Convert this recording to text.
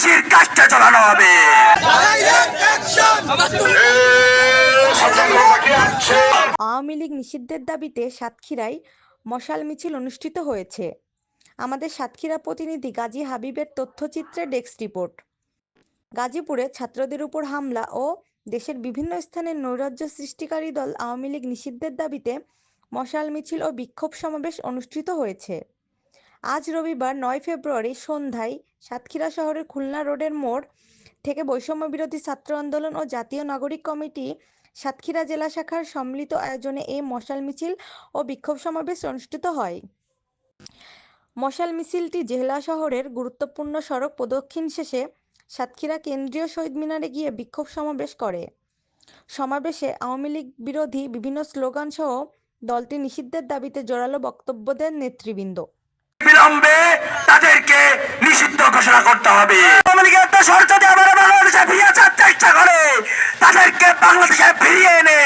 ফাঁসির কাজটা চালানো হবে। আওয়ামী লীগ নিষিদ্ধের দাবিতে সাতক্ষীরায় মশাল মিছিল অনুষ্ঠিত হয়েছে। আমাদের সাতক্ষীরা প্রতিনিধি গাজী হাবিবের তথ্যচিত্রে ডেস্ক রিপোর্ট। গাজীপুরে ছাত্রদের উপর হামলা ও দেশের বিভিন্ন স্থানে নৈরাজ্য সৃষ্টিকারী দল আওয়ামী লীগ নিষিদ্ধের দাবিতে মশাল মিছিল ও বিক্ষোভ সমাবেশ অনুষ্ঠিত হয়েছে। আজ রবিবার নয় ফেব্রুয়ারি সন্ধ্যায় সাতক্ষীরা শহরের খুলনা রোডের মোড় থেকে বৈষম্য বিরোধী ছাত্র আন্দোলন ও জাতীয় নাগরিক কমিটি সাতক্ষীরা জেলা শাখার সম্মিলিত আয়োজনে এই মশাল মিছিল ও বিক্ষোভ সমাবেশ অনুষ্ঠিত হয়। মশাল মিছিলটি জেলা শহরের গুরুত্বপূর্ণ সড়ক প্রদক্ষিণ শেষে সাতক্ষীরা কেন্দ্রীয় শহীদ মিনারে গিয়ে বিক্ষোভ সমাবেশ করে। সমাবেশে আওয়ামী লীগ বিরোধী বিভিন্ন স্লোগান সহ দলটি নিষিদ্ধের দাবিতে জোরালো বক্তব্য দেন নেতৃবৃন্দ। বিলম্বে তাদেরকে করতে হবে। আওয়ামী লীগের দোষর যদি বাংলাদেশে ফিরিয়ে আসার চেষ্টা করে। তাদেরকে বাংলাদেশে ফিরিয়ে এনে